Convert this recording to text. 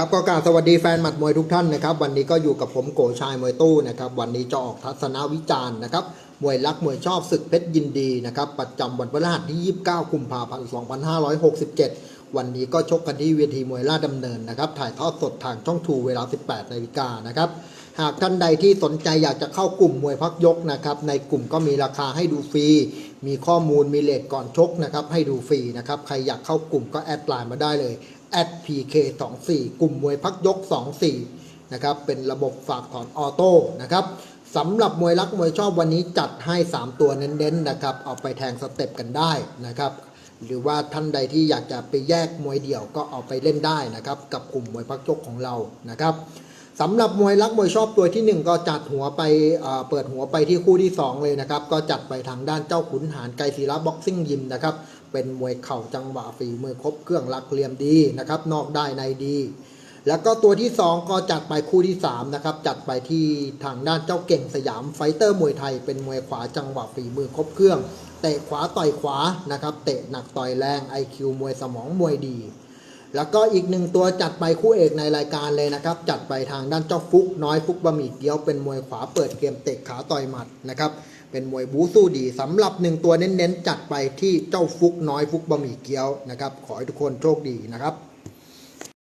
ครับก็กราบสวัสดีแฟนหมัดมวยทุกท่านนะครับ วันนี้ก็อยู่กับผมโกชายมวยตู้นะครับวันนี้จะออกทัศนวิจารณ์นะครับมวยรักมวยชอบศึกเพชรยินดีนะครับประจำวันพฤหัสที่ 29 กุมภาพันธ์ 2567 วันนี้ก็ชกกันที่เวทีมวยราชดำเนินนะครับถ่ายทอดสดทางช่องทูเวลา 18 นาฬิกานะครับหากท่านใดที่สนใจอยากจะเข้ากลุ่มมวยพักยกนะครับในกลุ่มก็มีราคาให้ดูฟรี มีข้อมูลมีเลทก่อนชกนะครับให้ดูฟรีนะครับใครอยากเข้ากลุ่มก็แอดไลน์มาได้เลยแอด @pk24 กลุ่มมวยพักยก 24นะครับเป็นระบบฝากถอนออโต้นะครับสำหรับมวยรักมวยชอบวันนี้จัดให้ 3 ตัวเน้นๆนะครับเอาไปแทงสเต็ปกันได้นะครับหรือว่าท่านใดที่อยากจะไปแยกมวยเดี่ยวก็เอาไปเล่นได้นะครับกับกลุ่มมวยพักยกของเรานะครับ สำหรับมวยรักมวยชอบตัวทีหนึ่1 ก็จัดหัวไปเปิดหัวไปที่คู่ที่ 2 เลยนะครับ ก็จัดไปทางด้านเจ้าขุนหารไกรศิลาบ็อกซิ่งยิมนะครับ เป็นมวยเข่าจังหวะฝีมือครบเครื่องรักเหลี่ยมดีนะครับ นอกได้ในดี แล้วก็ตัวที่ 2 ก็จัดไปคู่ที่3นะครับจัดไปที่ทางด้านเจ้าเก่งสยามไฟเตอร์มวยไทย เป็นมวยขวาจังหวะฝีมือครบเครื่อง เตะขวาต่อยขวานะครับ เตะหนักต่อยแรง IQ มวยสมองมวยดี แล้วก็อีกหนึ่งตัวจัดไปคู่เอกในรายการเลยนะครับ จัดไปทางด้านเจ้าฟุก น้อยฟุกบะหมี่เกี๊ยวเป็นมวยขวาเปิดเกมเตะขาต่อยหมัดนะครับเป็นมวยบูสู้ดีสำหรับหนึ่งตัวเน้นๆ จัดไปที่เจ้าฟุกน้อยฟุกบะหมี่เกี๊ยวนะครับขอให้ทุกคนโชคดีนะครับ